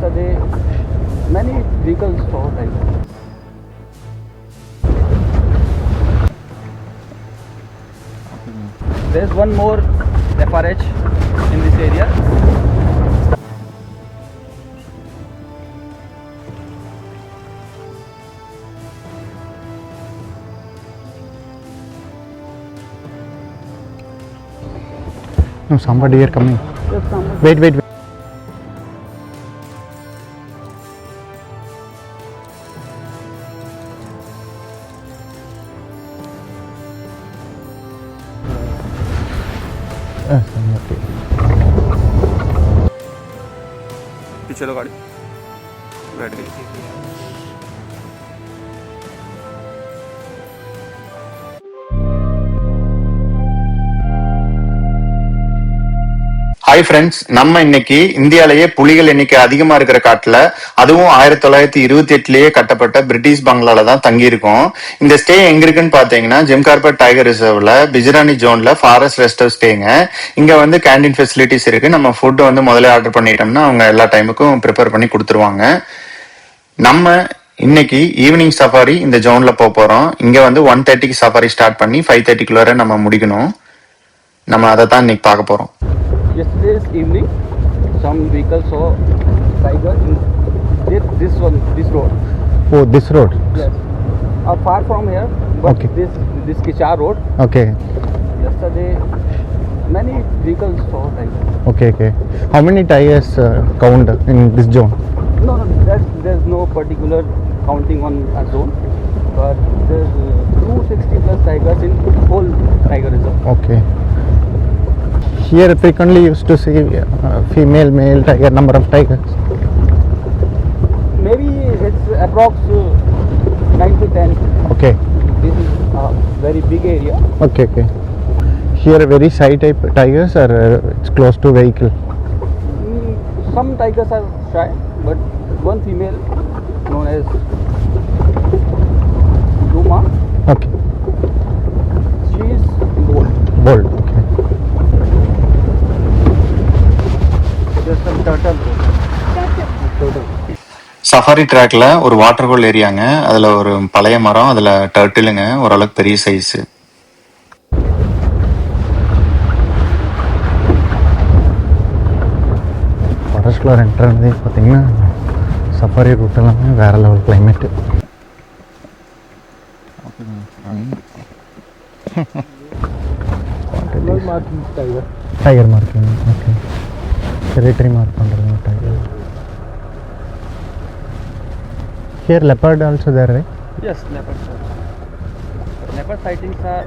Yesterday, many vehicles saw tiger. There's one more FRH in this area. No, somebody here coming. Just some Wait, wait, wait. சூப்பராக hi friends நம்ம இன்னைக்கு இந்தியாலேயே புலிகள் எண்ணிக்கை அதிகமா இருக்கிற காட்டுல அதுவும் ஆயிரத்தி தொள்ளாயிரத்தி இருபத்தி எட்டுலயே கட்டப்பட்ட பிரிட்டிஷ் பங்களால தான் தங்கியிருக்கோம். இந்த ஸ்டே எங்க இருக்குன்னு பாத்தீங்கன்னா ஜிம் கார்பட் டைகர் ரிசர்வ்ல பிஜிரானி ஜோன்ல ஃபாரஸ்ட் ரெஸ்டர் ஸ்டேங்க இங்க வந்து கேண்டீன் ஃபெசிலிட்டிஸ் இருக்கு. நம்ம ஃபுட் வந்து முதல்ல ஆர்டர் பண்ணிட்டோம்னா அவங்க எல்லா டைமுக்கும் ப்ரிப்பேர் பண்ணி கொடுத்துருவாங்க. நம்ம இன்னைக்கு ஈவினிங் சஃபாரி இந்த ஜோன்ல போக போறோம் இங்க வந்து ஒன் தேர்ட்டிக்கு சஃபாரி ஸ்டார்ட் பண்ணி ஃபைவ் தேர்ட்டிக்குள்ளார நம்ம முடிக்கணும் நம்ம அதை தான் இன்னைக்கு பார்க்க போறோம் Yesterday's evening, some vehicles saw tiger in this, this one, this road. Oh, this road. Yes. Uh, far from here, but Okay. this this Kichar road. Okay, Yesterday, many vehicles saw tiger. okay, okay. How many tigers uh, count in this zone? No, no, there's, there's no particular counting on a zone, but there's uh, 260 plus tigers in whole tiger reserve. Okay. Here frequently used to see uh, female, male tiger, number of tigers. Maybe it's approx uh, 9 to 10. Okay, This is a very big area. okay, okay. Here very shy type tigers or uh, it's close to vehicle. Mm, some tigers are shy, but one female known as Duma, Okay, she is bold. bold. Okay. There's some turtle. Turtle. Safari ட்ராக்ல ஒரு water whole ஏரியாங்க அதுல ஒரு பழைய மரம் அதுல டர்ட்டிலுங்க ஓரளவுக்கு பெரிய size ஃபாரஸ்ட்குள்ளே enter ஆனதே பார்த்தீங்கன்னா சஃபாரி ரூட் எல்லாமே வேறு level climate Small marking tiger. Tiger marking okay territory mark பண்ணுறது tiger here leopard also there right Yes, leopard. sir. Leopard sightings are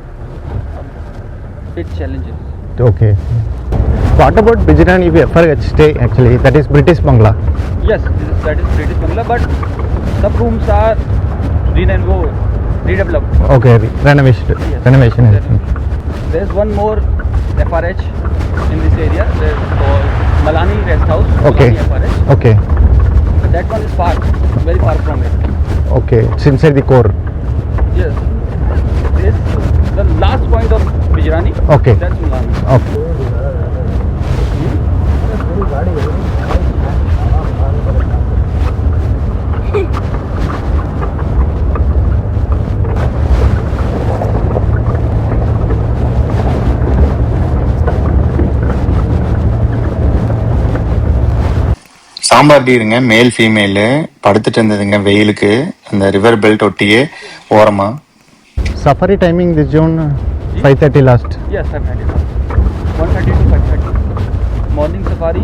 a bit challenging. Okay. What about Bijrani FRH stay actually? That is British Bangla. Yes, is, that is British Bangla, but some rooms are redeveloped. redeveloped. Okay, re- renovation. Yes. Renovation is There- There's one more FRH in this area. There's called Malani Rest House. Okay. Malani. Okay. But that one is far, very far from it. Okay. It's inside the core. Yes. This the last point of Bijrani. Okay. That's Malani. Okay. Sambar டீருங்க male female படுத்துட்டு இருந்ததுங்க வெயிலுக்கு அந்த river belt ஒட்டியே ஓரமா Safari timing this zone uh, 5:30 last. Yes, I've had it. 130 to 530. Morning safari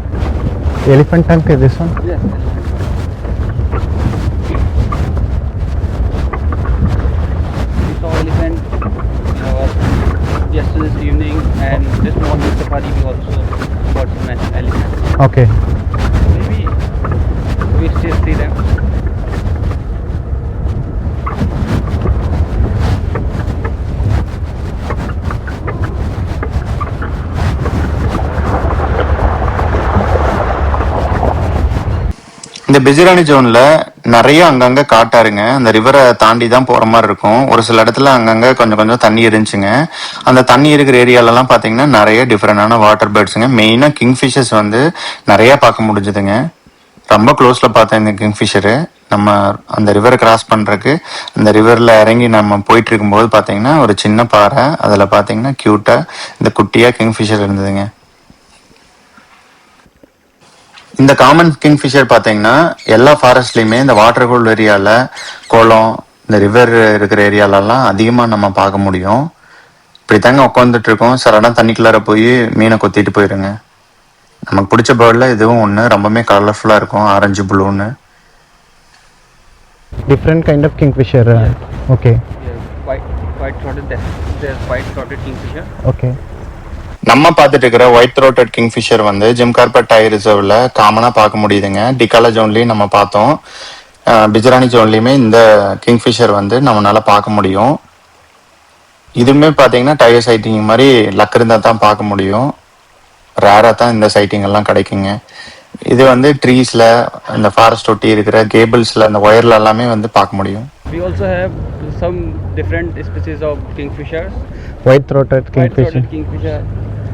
Elephant tank is this one? Yes. We saw elephant uh, yesterday evening and this morning safari we also got some elephants. Okay. Maybe we still see them. இந்த பிஜிராணி ஜோன்ல நிறைய அங்கங்க காட்டாருங்க. அந்த ரிவரை தாண்டி தான் போற மாதிரி இருக்கும். ஒரு சில இடத்துல அங்கங்க கொஞ்சம் கொஞ்சம் தண்ணி இருந்துச்சுங்க. அந்த தண்ணி இருக்கிற ஏரியாலலாம் பாத்தீங்கன்னா நிறைய டிஃப்ரெண்டான வாட்டர் பேர்ட்ஸுங்க மெயினா கிங்ஃபிஷர்ஸ் வந்து நிறைய பார்க்க முடிஞ்சுதுங்க. ரொம்ப க்ளோஸ்ல பார்த்தேன் இந்த கிங்ஃபிஷரு நம்ம அந்த ரிவரை கிராஸ் பண்றதுக்கு அந்த ரிவர்ல இறங்கி நம்ம போயிட்டு இருக்கும்போது பாத்தீங்கன்னா ஒரு சின்ன பாறை. அதுல பாத்தீங்கன்னா கியூட்டா இந்த குட்டியா கிங்ஃபிஷர் இருந்ததுங்க. இந்த காமன் கிங்ஃபிஷர் பார்த்தீங்கன்னா எல்லா ஃபாரஸ்ட்லேயுமே இந்த வாட்டர் ஹோல் ஏரியாவில் குளம் இந்த ரிவர் இருக்கிற ஏரியாலலாம் அதிகமாக நம்ம பார்க்க முடியும் இப்படி தாங்க உட்காந்துட்டு இருக்கோம் சடனாக தண்ணிக்குள்ளார போய் மீனை கொத்திட்டு போயிருங்க நமக்கு பிடிச்ச பேர்டில் இதுவும் ஒன்று ரொம்பவுமே கலர்ஃபுல்லாக இருக்கும் ஆரஞ்சு ப்ளூன்னு Different kind of kingfisher. Uh, okay. There's kingfisher. Okay. நம்ம பார்த்துட்டு இருக்கிற ஒயிட் த்ரோட்டட் கிங்ஃபிஷர் வந்து ஜிம் கார்பெட் டயர் ரிசர்வ்ல காமனாக பார்க்க முடியுதுங்க. டிகாலா ஜோன்லேயும் நம்ம பார்த்தோம். பிஜரானி ஜோன்லேயுமே இந்த கிங்ஃபிஷர் வந்து நம்மளால பார்க்க முடியும். இதுவுமே பார்த்தீங்கன்னா டயர் சைட்டிங் மாதிரி லக் இருந்தால் தான் பார்க்க முடியும். ரேராக தான் இந்த சைட்டிங் எல்லாம் கிடைக்குங்க. இது வந்து ட்ரீஸில் இந்த ஃபாரஸ்ட் ஒட்டி இருக்கிற கேபிள்ஸில் அந்த ஒயர்ல எல்லாமே வந்து பார்க்க முடியும். We also have some different species of kingfishers. White throated White kingfisher.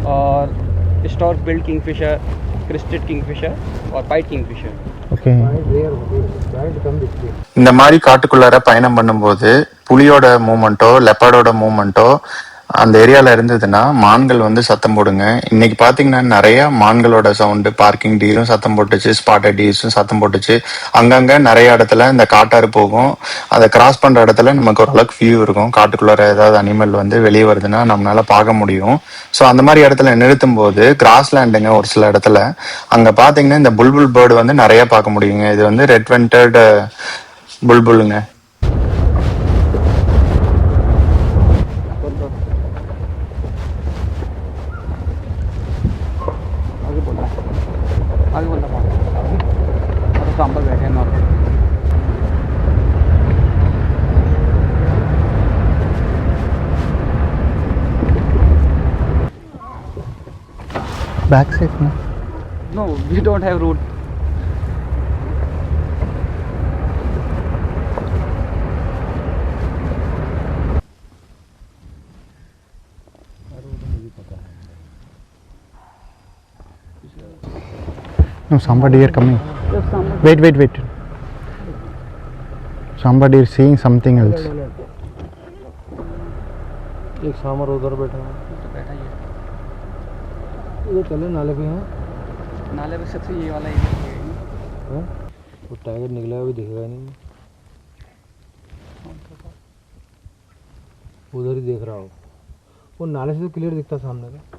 Throated kingfisher, or stork-billed kingfisher, crested kingfisher, or pied kingfisher. Okay. இந்த மாதிரி காட்டுக்குள்ளார பயணம் பண்ணும்போது புலியோட மூமெண்ட்டோ லெப்பர்டோட மூமெண்ட்டோ அந்த ஏரியால இருந்ததுன்னா மான்கள் வந்து சத்தம் போடுங்க. இன்னைக்கு பாத்தீங்கன்னா நிறைய மான்களோட சவுண்டு பார்க்கிங் டீரும் சத்தம் போட்டுச்சு ஸ்பாட்டர் டீஸும் சத்தம் போட்டுச்சு. அங்கங்க நிறைய இடத்துல இந்த காட்டாறு போகும். அதை கிராஸ் பண்ற இடத்துல நமக்கு ஓரளவுக்கு வியூ இருக்கும். காட்டுக்குள்ளார ஏதாவது அனிமல் வந்து வெளியே வருதுன்னா நம்மளால பார்க்க முடியும். ஸோ அந்த மாதிரி இடத்துல நிறுத்தும் போது கிராஸ் லேண்டுங்க ஒரு சில இடத்துல. அங்க பாத்தீங்கன்னா இந்த புல்புல் பேர்டு வந்து நிறைய பார்க்க முடியுங்க. இது வந்து ரெட் வென்டட் புல்புல்லுங்க. Back side. No? No, we don't have route. No, somebody here coming. Wait, wait, wait. Somebody is seeing something else. एक सामर उधर बैठा है तो ही है ये चले नाले पे हैं। नाले पे सबसे ये वाला ही है। वो टाइगर निकला अभी दिखेगा नहीं। उधर ही देख रहा हो। वो नाले से तो क्लियर दिखता सामने का।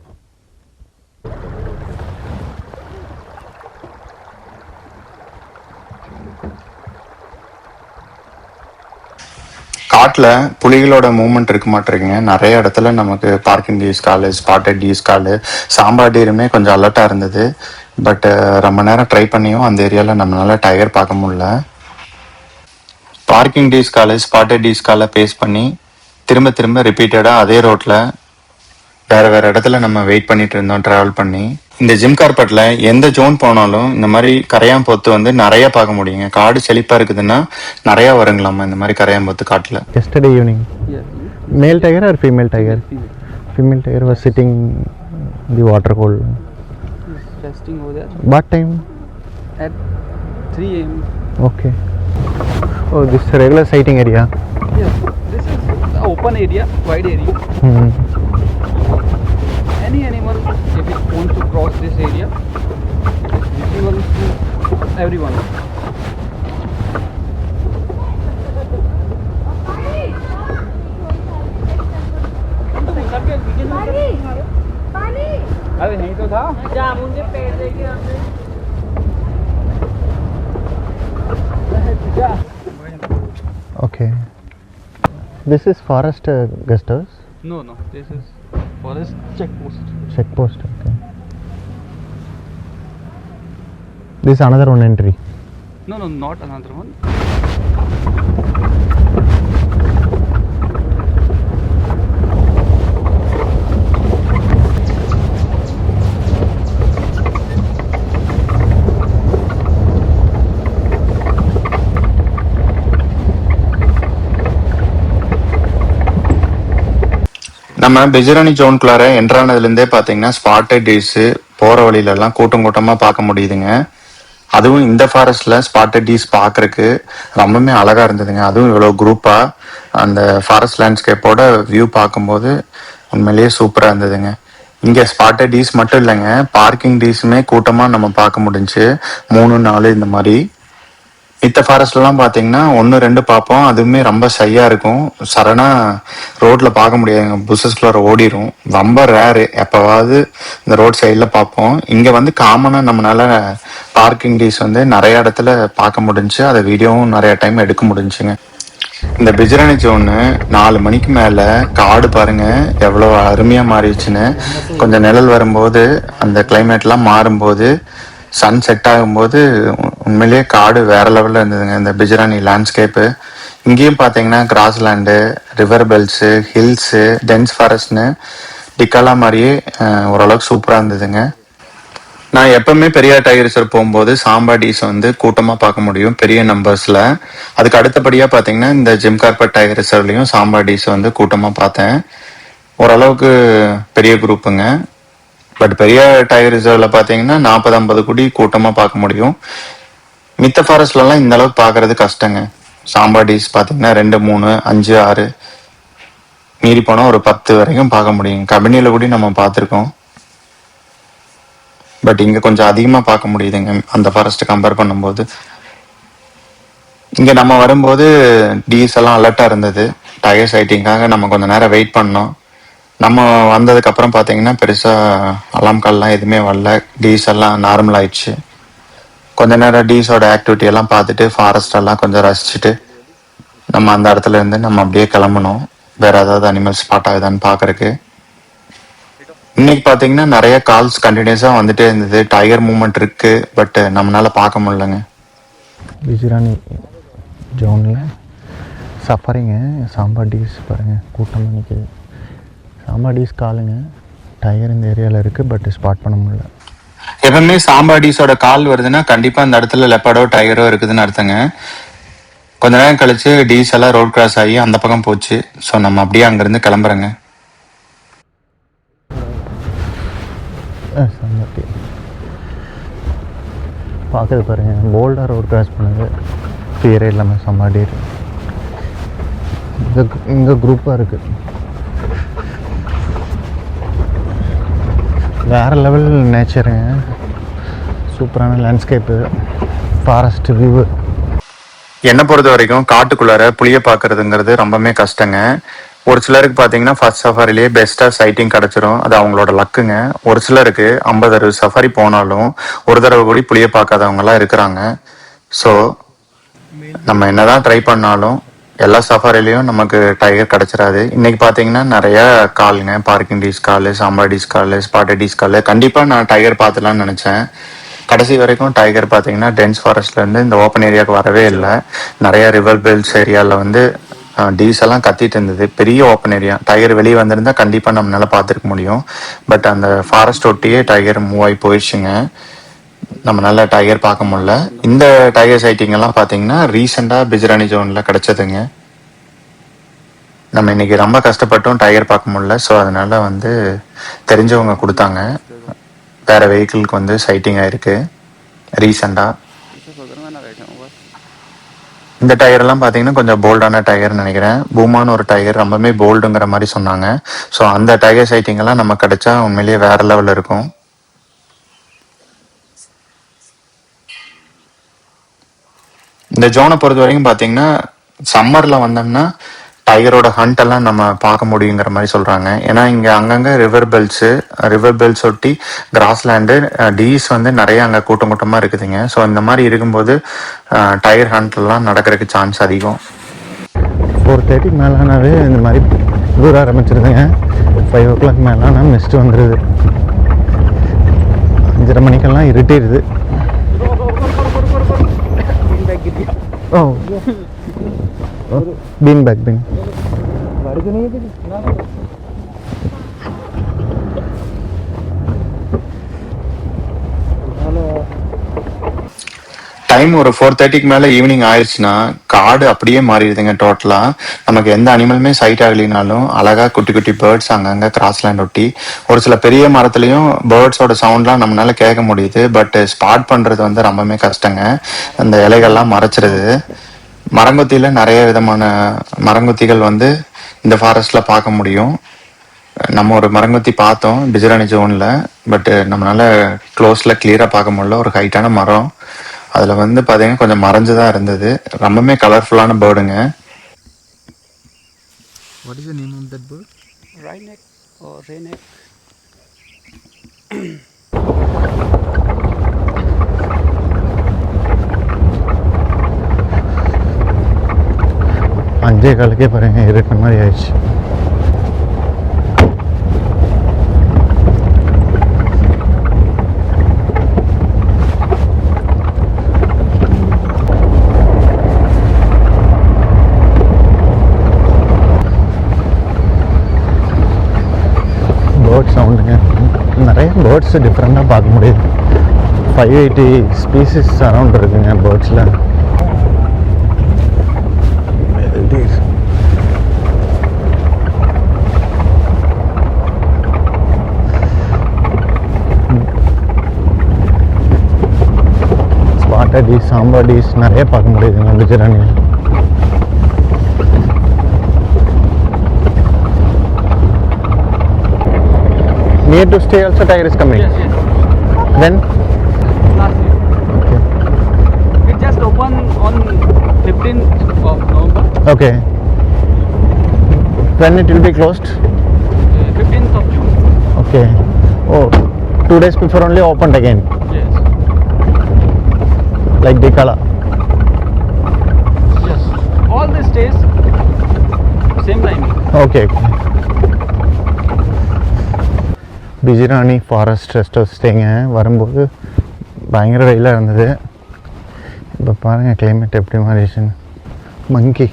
காட்டில் புலிகளோட மூமெண்ட் இருக்க மாட்டிருக்குங்க நிறைய இடத்துல நமக்கு பார்க்கிங் டீஸ் காலு ஸ்பாட்டட் டீஸ் காலு சாம்பார் டீருமே கொஞ்சம் அலர்ட்டாக இருந்தது. பட் ரொம்ப நேரம் ட்ரை பண்ணியும் அந்த ஏரியாவில் நம்மளால டயர் பார்க்க முடியல. பார்க்கிங் டீஸ் காலு ஸ்பாட்டட் டீஸ்காலை பேஸ் பண்ணி திரும்ப திரும்ப ரிப்பீட்டடாக அதே ரோட்டில் வேறு வேறு இடத்துல நம்ம வெயிட் பண்ணிட்டு இருந்தோம் ட்ராவல் பண்ணி. இந்த ஜிம் கார்பெட்ல எந்த ஜோன் போனாலும் இந்த மாதிரி கரையாம்பொத்து வந்து நிறைய பார்க்க முடியுங்க காடு செழிப்பா இருக்குதுன்னா நிறைய வருங்களாமா இந்த மாதிரி காட்டுல evening. Yes. Male tiger or female tiger? Female. Female tiger was sitting in the water hole. He's resting over there What time? at 3 a.m. Okay. Oh, this is a regular sighting area. Yes. This is the open area, wide area. Hmm. it wants to cross this area, it is visible to everyone. अरे नहीं तो था जामुन के पेड़ देखे हमने Okay. This is forest uh, guest house. No, no. This is forest check post. Check post. Okay. This another one entry. No, no, not another one. நம்ம பெஜரணி ஜோன்குள்ளார என்ட்ரானதுலேருந்தே பார்த்தீங்கன்னா ஸ்பாட்டட் டேஸு போகிற வழியிலலாம் கூட்டம் கூட்டமாக பார்க்க முடியுதுங்க அதுவும் இந்த ஃபாரஸ்ட்ல ஸ்பாட்டட் டீஸ் பார்க்கறக்கு ரொம்பவுமே அழகா இருந்ததுங்க. அதுவும் இவ்வளோ குரூப்பாக அந்த ஃபாரஸ்ட் லேண்ட்ஸ்கேப்போட வியூ பார்க்கும்போது உண்மையிலேயே சூப்பராக இருந்ததுங்க. இங்கே ஸ்பாட்டட் டீஸ் மட்டும் இல்லைங்க பார்க்கிங் டீஸுமே கூட்டமாக நம்ம பார்க்க முடிஞ்சு மூணு நாலு இந்த மாதிரி மித்த ஃபாரஸ்ட்லாம் பார்த்தீங்கன்னா ஒன்று ரெண்டு பார்ப்போம் அதுவுமே ரொம்ப ஷையாக இருக்கும். சரணாக ரோட்டில் பார்க்க முடியாதுங்க. புஷஸ்குள்ளார ஓடிரும். ரொம்ப ரேரு எப்போவாவது இந்த ரோட் சைடில் பார்ப்போம் இங்கே வந்து காமனாக நம்மளால பார்க்கிங் டீஸ் வந்து நிறைய இடத்துல பார்க்க முடிஞ்சு அதை வீடியோவும் நிறைய டைம் எடுக்க முடிஞ்சுங்க. இந்த பிஜரணி ஜோனு நாலு மணிக்கு மேலே காடு பாருங்க. எவ்வளோ அருமையாக மாறிடுச்சுன்னு. கொஞ்சம் நிழல் வரும்போது அந்த கிளைமேட்லாம் மாறும்போது சன் செட் ஆகும்போது உண்மையிலேயே காடு வேற லெவலில் இருந்ததுங்க. இந்த பிஜரானி லேண்ட்ஸ்கேப்பு இங்கேயும் பார்த்தீங்கன்னா grassland river belts hills dense ஃபாரஸ்ட்னு Dhikala மாதிரியே ஓரளவுக்கு சூப்பராக இருந்ததுங்க. நான் எப்பவுமே பெரியார் டைகர்ஸர் போகும்போது சாம்பா டீஸ் வந்து கூட்டமாக பார்க்க முடியும் பெரிய நம்பர்ஸில் அதுக்கு அடுத்தபடியாக பார்த்தீங்கன்னா இந்த ஜிம் கார்பட் டைகர் ரிசர்வ்லையும் சாம்பா டீஸ் வந்து கூட்டமாக பார்த்தேன். ஓரளவுக்கு பெரிய குரூப்புங்க பட் பெரிய டைகர் ரிசர்வ்ல பார்த்தீங்கன்னா நாற்பது ஐம்பது குடி கூட்டமாக பார்க்க முடியும். மித்த ஃபாரஸ்ட்லலாம் இந்த அளவுக்கு பார்க்கறது கஷ்டங்க. சாம்பா டீஸ் பார்த்தீங்கன்னா ரெண்டு மூணு அஞ்சு ஆறு. மீறி போனால் ஒரு பத்து வரைக்கும் பார்க்க முடியும். கபினியில் கூட நம்ம பார்த்துருக்கோம். பட் இங்க கொஞ்சம் அதிகமா பார்க்க முடியுதுங்க. அந்த ஃபாரஸ்ட் கம்பேர் பண்ணும்போது. இங்க நம்ம வரும்போது டீஸ் எல்லாம் அலர்ட்டா இருந்தது. டயர் சைட்டிங்காக நம்ம கொஞ்ச நேரம் வெயிட் பண்ணோம். நம்ம வந்ததுக்கு அப்புறம் பெருசாக பெருசா அலாம் கால்லாம் எதுவுமே வரல. டீஸ் எல்லாம் நார்மல் ஆயிடுச்சு. கொஞ்ச நேரம் டீஸோட ஆக்டிவிட்டி எல்லாம் பார்த்துட்டு ஃபாரஸ்ட் எல்லாம் கொஞ்சம் ரசிச்சுட்டு நம்ம அந்த இடத்துல இருந்து நம்ம அப்படியே கிளம்பணும். வேற ஏதாவது அனிமல்ஸ் ஸ்பாட் ஆகுதான்னு பாக்குறதுக்கு இன்னைக்கு பாத்தீங்கன்னா நிறைய கால்ஸ் கண்டினியூஸா வந்துட்டே இருந்தது. டைகர் மூமெண்ட் இருக்கு பட் நம்மளால பார்க்க முடியலங்க. பிஜிராணி ஜோனில் சஃபரிங்க சாம்பா டீஸ் பாருங்கள் கூட்டமாக நிற்கிது சாம்பா டீஸ் காலுங்க. டயர் இந்த ஏரியாவில் இருக்குது பட் ஸ்பாட் பண்ண முடியல. எப்பவுமே சாம்பாடிஸோட கால் வருதுன்னா கண்டிப்பா அந்த இடத்துல லெப்படோ டைகரோ இருக்குதுன்னு அர்த்தங்க. கொஞ்ச நேரம் கழிச்சு டீஸ் எல்லாம் ரோட் கிராஸ் ஆகி அந்த பக்கம் போச்சு. ஸோ நம்ம அப்படியே அங்கிருந்து கிளம்புறோங்க. பார்க்குறது பாருங்கள் போல்டாக ரோட் கிராஸ் பண்ணுது. ஃபியரே இல்லாமல் சாம்பா டீர் இங்கே இங்கே குரூப்பாக இருக்குது வேறு லெவல் நேச்சருங்க சூப்பரான லேண்ட்ஸ்கேப்பு ஃபாரஸ்ட் வியூவு என்னை பொறுத்த வரைக்கும் காட்டுக்குள்ளார புளியை பார்க்குறதுங்கிறது ரொம்பவே கஷ்டங்க. ஒரு சிலருக்கு பார்த்தீங்கன்னா ஃபர்ஸ்ட் சஃபாரிலேயே பெஸ்ட்டாக சைட்டிங் கிடச்சிரும். அது அவங்களோட லக்குங்க ஒரு சிலருக்கு ஐம்பது அறுபது சஃபாரி போனாலும் ஒரு தடவை கூட புளியை பார்க்காதவங்கலாம் இருக்கிறாங்க. ஸோ நம்ம என்னதான் ட்ரை பண்ணாலும் எல்லா சஃபாரிலையும் நமக்கு டைகர் கிடச்சிடாது இன்னைக்கு பார்த்தீங்கன்னா நிறைய காலுங்க பார்க்கிங் டீஸ் காலு சாம்பா டீஸ் காலு ஸ்பாட்டட் டீஸ் காலு. கண்டிப்பாக நான் டைகர் பார்த்துலாம்னு நினச்சேன். கடைசி வரைக்கும் டைகர் பார்த்தீங்கன்னா டென்ஸ் ஃபாரஸ்ட்ல இருந்து இந்த ஓப்பன் ஏரியாவுக்கு வரவே இல்லை. நிறைய ரிவர் பெல்ட்ஸ் ஏரியாவில் வந்து டீஸ் எல்லாம் கத்திட்டு இருந்தது. பெரிய ஓப்பன் ஏரியா டைகர் வெளியே வந்திருந்தா கண்டிப்பாக நம்மளால பார்த்துருக்க முடியும். பட் அந்த ஃபாரஸ்ட் ஒட்டியே டைகர் மூவ் ஆகி போயிடுச்சுங்க. நம்மளால டைகர் பார்க்க முடியல. இந்த டைகர் சைட்டிங் எல்லாம் பார்த்தீங்கன்னா ரீசெண்டாக பிஜரானி ஜோனில் கிடச்சதுங்க. நம்ம இன்னைக்கு ரொம்ப கஷ்டப்பட்டும் டைகர் பார்க்க முடியல. ஸோ அதனால வந்து தெரிஞ்சவங்க கொடுத்தாங்க. வேற வெஹிக்கிளுக்கு வந்து சைட்டிங் ஆயிருக்கு. ரீசெண்டாக இந்த டயர்லாம் பார்த்தீங்கன்னா கொஞ்சம் போல்டான டயர்னு நினைக்கிறேன். பூமான்னு ஒரு டயர் ரொம்பவே போல்டுங்கிற மாதிரி சொன்னாங்க. ஸோ அந்த டயர் சைட்டிங்கெல்லாம் நம்ம கிடைச்சா உண்மையிலேயே வேற லெவலில் இருக்கும். இந்த ஜோனை பொறுத்த வரைக்கும் பார்த்தீங்கன்னா சம்மரில் வந்தோம்னா டைகரோட ஹண்ட் எல்லாம் நம்ம பார்க்க முடியுங்கிற மாதிரி சொல்கிறாங்க ஏன்னா இங்கே அங்கங்கே ரிவர் பெல்ட்ஸு ரிவர் பெல்ட்ஸ் ஒட்டி கிராஸ்லேண்டு டீஸ் வந்து நிறைய அங்கே கூட்டம் கூட்டமாக இருக்குதுங்க. ஸோ இந்த மாதிரி இருக்கும்போது டயர் ஹண்ட்லாம் நடக்கிறதுக்கு சான்ஸ் அதிகம். ஃபோர் தேர்ட்டிக்கு மேலானாவே இந்த மாதிரி தூர ஆரம்பிச்சிருதுங்க. ஃபைவ் ஓ கிளாக் மேலானா மிஸ்ட் வந்துடுது அஞ்சரை மணிக்கெல்லாம் இருட்டிடுது ஓ பீன் பேக் பீன் டைம் ஒரு ஃபோர் தேர்ட்டிக்கு மேல ஈவினிங் ஆயிடுச்சுன்னா காடு அப்படியே மாறிடுதுங்க டோட்டலா நமக்கு எந்த அனிமலுமே சைட் ஆகலினாலும் அழகா குட்டி குட்டி பேர்ட்ஸ் அங்கங்க கிராஸ்லேண்ட் ஒட்டி ஒரு சில பெரிய மரத்துலயும் பேர்ட்ஸோட சவுண்ட்லாம் நம்மளால கேட்க முடியுது. பட் ஸ்பாட் பண்றது வந்து ரொம்பவே கஷ்டங்க. அந்த இலைகள்லாம் மறைச்சிருது. மரங்கொத்தியில நிறைய விதமான மரங்கொத்திகள் வந்து இந்த ஃபாரஸ்ட்ல பார்க்க முடியும். நம்ம ஒரு மரங்கொத்தி பார்த்தோம் பிஜராணி ஜோன்ல பட் நம்மளால க்ளோஸ்ல கிளியரா பார்க்க முடியல. ஒரு ஹைட்டான மரம். அதுல வந்து பாத்தீங்கன்னா கொஞ்சம் மறைஞ்சுதான் இருந்தது. ரொம்பவே கலர்ஃபுல்லான பேர்டுங்க what is the name of that bird Wryneck or Rayneck. அஞ்சே காலுக்கே பாருங்க இருட்டின மாதிரி ஆயிடுச்சு பேர்ட் சவுண்டுங்க நிறைய பேர்ட்ஸ் டிஃப்ரெண்ட்டாக பார்க்க முடியுது ஃபைவ் எயிட்டி ஸ்பீசிஸ் அரவுண்ட் இருக்குங்க பேர்ட்ஸில் ஸ்பாட்டடிஸ் சாம்பாடிஸ் நிறைய பார்க்க முடியுதுங்க குஜரானியில் Near to stay also tire is coming. Yes, yes. When? Last year. Okay. It just opened on 15th of November. Okay. When it will be closed? Uh, 15th of June. Okay. Oh, two days before only opened again. Yes. Like Dikala. Yes. All the days same time. Okay. okay. Bijrani forest rest house ஸ்டேங்க வரும்போது பயங்கர வெயிலாக இருந்தது. இப்போ பாருங்கள் climate எப்படி மாறிடுச்சுன்னு. மங்கி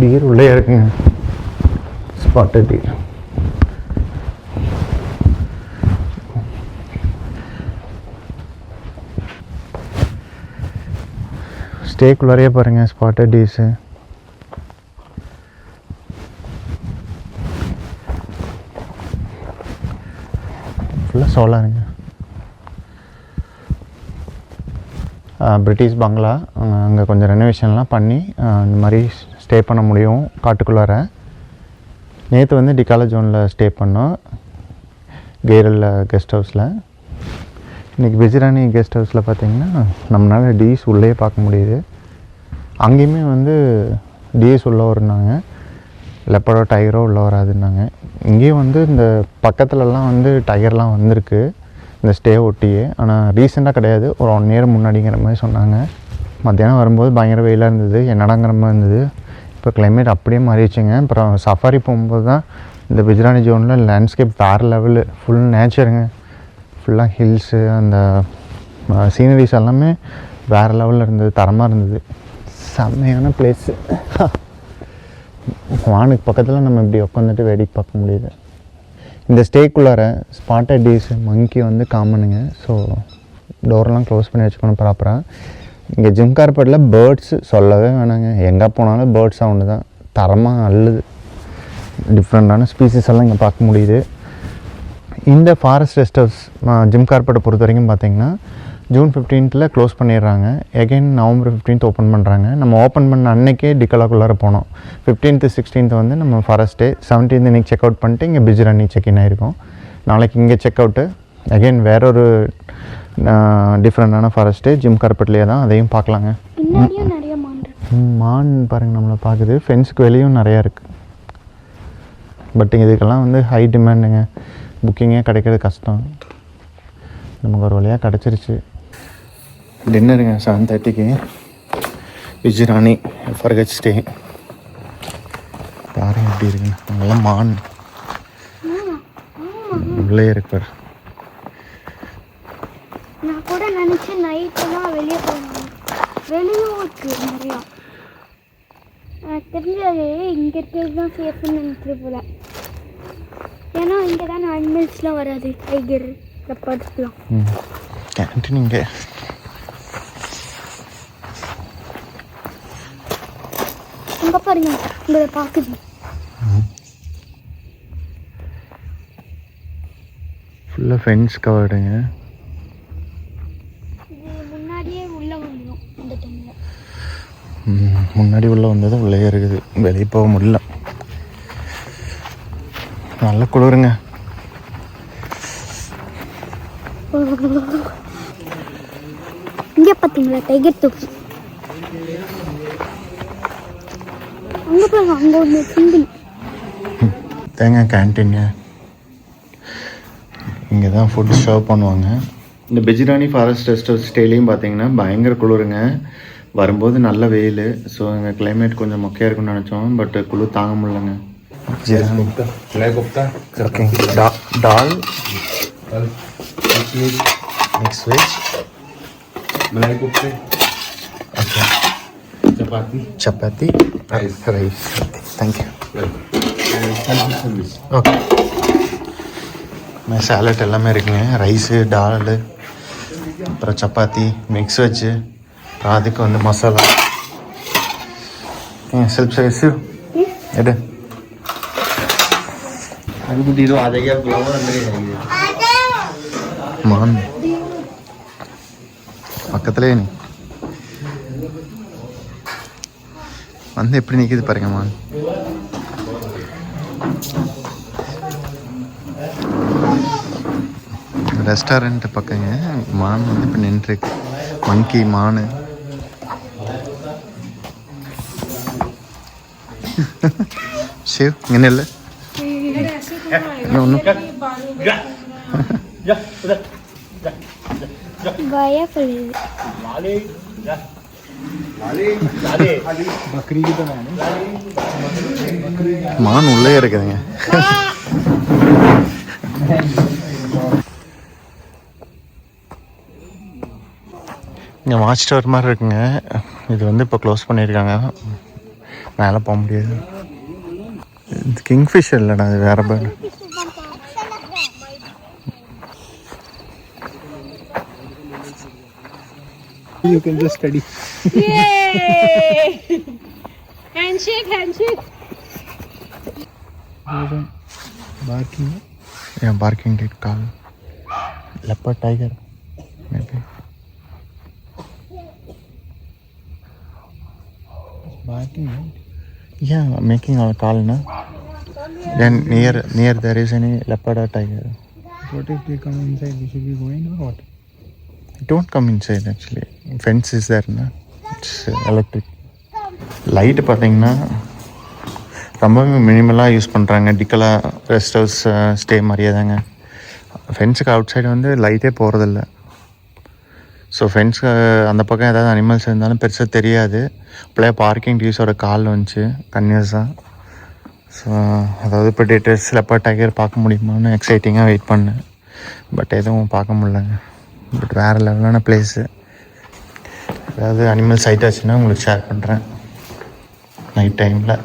deer உள்ளே இருக்குங்க. Spotted deer ஸ்டேக்குள்ளாரையே பாருங்கள் ஸ்பாட்டட் டீஸு ஃபுல்லாக சோலாருங்க பிரிட்டிஷ் பங்களா அங்கே கொஞ்சம் ரெனோவேஷன்லாம் பண்ணி இந்த மாதிரி ஸ்டே பண்ண முடியும் காட்டுக்குள்ளார. நேற்று வந்து டிகால ஜோனில் ஸ்டே பண்ணோம் கேரளில் கெஸ்ட் ஹவுஸில் இன்றைக்கி பிஜிராணி கெஸ்ட் ஹவுஸில் பார்த்திங்கன்னா நம்மளால் டீஸ் உள்ளே பார்க்க முடியுது. அங்கேயுமே வந்து டிஎஸ் உள்ளே இருந்தாங்க லெப்படோ டயரோ உள்ளே வராதுன்னாங்க. இங்கேயும் வந்து இந்த பக்கத்துலலாம் வந்து டயர்லாம் வந்திருக்கு. இந்த ஸ்டே ஒட்டியே. ஆனால் ரீசெண்டாக கிடையாது. ஒரு ஒன் இயர் முன்னாடிங்கிற மாதிரி சொன்னாங்க. மத்தியானம் வரும்போது பயங்கர வெயிலாக இருந்தது. என்னடாங்கிற மாதிரி இருந்தது. இப்போ கிளைமேட் அப்படியே மாறிடுச்சுங்க. அப்புறம் சஃபாரி போகும்போது தான் இந்த பிஜ்ராணி ஜோனில் லேண்ட்ஸ்கேப் வேறு லெவலு ஃபுல் நேச்சருங்க ஃபுல்லாக ஹில்ஸு அந்த சீனரிஸ் எல்லாமே வேறு லெவலில் இருந்தது. தரமாக இருந்தது. செம்மையான பிளேஸு வானுக்கு பக்கத்தில் நம்ம இப்படி உட்காந்துட்டு வேடிக்கை பார்க்க முடியுது. இந்த ஸ்டேக்குள்ளார ஸ்பாட்டட் டீஸ் மங்கி வந்து காமனுங்க ஸோ டோர்லாம் க்ளோஸ் பண்ணி வச்சுக்கணும் ப்ராப்பராக இங்கே ஜிம் கார்பெட்டில் பேர்ட்ஸ் சொல்லவே வேணாங்க. எங்கே போனாலும் பேர்ட்ஸ் சவுண்டு தான். தரமாக அள்ளுது. டிஃப்ரெண்ட்டான ஸ்பீசிஸ் எல்லாம் இங்கே பார்க்க முடியுது. இந்த ஃபாரஸ்ட் ரெஸ்ட் ஹவுஸ் ஜிம் கார்பெட்டை பொறுத்த வரைக்கும் பார்த்திங்கன்னா ஜூன் ஃபிஃப்டீன்த்தில் க்ளோஸ் பண்ணிடுறாங்க. எகைன் நவம்பர் ஃபிஃப்டீன்த் ஓப்பன் பண்ணுறாங்க நம்ம ஓப்பன் பண்ண அன்னைக்கே டிக்கலாக்குள்ளார போனோம். ஃபிஃப்டீன்த்து சிக்ஸ்டீன்த் வந்து நம்ம ஃபாரஸ்ட் டே செவன்டீன்த் இன்னைக்கு செக் அவுட் பண்ணிட்டு இங்கே பிஜ்ரானி செக் இன் ஆயிருக்கோம். நாளைக்கு இங்கே செக் அவுட்டு அகைன் வேறொரு டிஃப்ரெண்டான ஃபாரஸ்ட்டு ஜிம் கார்பெட்லேயே தான் அதையும் பார்க்கலாங்க. மான் இருக்கு. ம், மான் பாருங்க நம்மளை பார்க்குது. ஃபென்ஸுக்கு வெளியும் நிறையா இருக்குது பட் இதுக்கெல்லாம் வந்து ஹை டிமாண்டுங்க புக்கிங்கே கிடைக்கிறது கஷ்டம். நமக்கு ஒரு வழியாக கிடச்சிருச்சு. டின்னருங்க செவன் தேர்ட்டிக்கு விஜிராணி ஃபர்கட் ஸ்டே பாருங்க எப்படி இருக்குங்க? அங்கெல்லாம் மான். உள்ளே இருப்பார். நான் கூட நினைச்சேன் நைட்டுலாம் வெளியே போகணும். வெளியும் இருக்கு நிறையா எனக்கு தெரிஞ்சு அது இங்கே இருக்கிறது தான் சேஃப்னு நினைக்கிற போல. ஏன்னா இங்கே தான் அனிமல்ஸ்லாம் வராது. டைகர் லெப்பர்ட்ஸ்லாம் ம். கேன்டீன் இங்கே. அங்கே பாருங்க. உங்களை பார்க்குது ஃபுல்லாக ஃபென்ஸ் கவர்டுங்க முன்னாடியே உள்ளே வந்துடும் இந்த டைமில் ம், முன்னாடி உள்ள வந்தது உள்ளே இருக்குது. வெளியே போக முடியல. நல்ல குளிருங்க. இங்கே பார்த்தீங்களா டைகர் தொப்பி அங்கே போய் தேங்க கேன்டீனு இங்கே தான் ஃபுட்டு சர்வ் பண்ணுவாங்க. இந்த பிஜிராணி ஃபாரஸ்ட் ரெஸ்டர் ஸ்டேலையும் பார்த்தீங்கன்னா பயங்கர குளிருங்க. வரும்போது நல்ல வெயில். ஸோ எங்கள் கிளைமேட் கொஞ்சம் மொக்கையாக இருக்கும்னு நினச்சோம். பட் குளிர் தாங்க முடியலங்க. Okay dal. Mix veg. Malai kofte. Okay chapati. Chapati. rice. Rice. Okay. Thank you. Okay salad எல்லாமே இருக்குங்க ரைஸு டால் அப்புறம் சப்பாத்தி மிக்ஸ் வச்சு அப்புறம் அதுக்கு வந்து மசாலா செல்ஃப் சர்வீஸு எடு மான் பக்கத்துலேயே நீ வந்து எப்படி நிற்கிது பாருங்க மான் ரெஸ்டாரண்ட் பக்கங்க மான் வந்து இப்போ நின்றுருக்கு. மங்கி மான். சிவ் இங்கே இல்லை ஒன்றும் गया மான் உள்ளே இருக்குதுங்க. இங்கே வாட்ச் டவர் மாதிரி இருக்குங்க. இது வந்து இப்போ க்ளோஸ் பண்ணியிருக்காங்க. மேலே போக முடியாது. இது கிங்ஃபிஷர் இல்லைடா அது வேற பேர் you can just study. Yay! handshake, handshake. barking. Yeah, barking did call. Leopard tiger, maybe. Barking. Yeah, making a call, na. Then near near there is any leopard or tiger. What if they come inside? We should be going or what? Don't come inside actually. Fence is there, no? It's electric. Light பார்த்தீங்கன்னா ரொம்பவே மினிமலாக use பண்ணுறாங்க டிக்கலா rest house stay மாதிரியே தாங்க. ஃபென்ஸுக்கு out side வந்து லைட்டே போகிறதில்ல so ஃப்ரெண்ட்ஸ்க்கு அந்த பக்கம் ஏதாவது அனிமல்ஸ் இருந்தாலும் பெருசாக தெரியாது. பிள்ளைய பார்க்கிங் டியூஸோட கால் வந்துச்சு கன்யூஸாக ஸோ அதாவது இப்போ டேட்டர்ஸ் லெப்பர் டைகர் பார்க்க முடியுமான்னு எக்ஸைட்டிங்காக வெயிட் பண்ணேன். பட் எதுவும் பார்க்க முடியலங்க. பட் வேறு லெவலான பிளேஸு ஏதாவது அனிமல்ஸ் ஆகிட்டாச்சுன்னா உங்களுக்கு ஷேர் பண்ணுறேன் நைட் டைமில்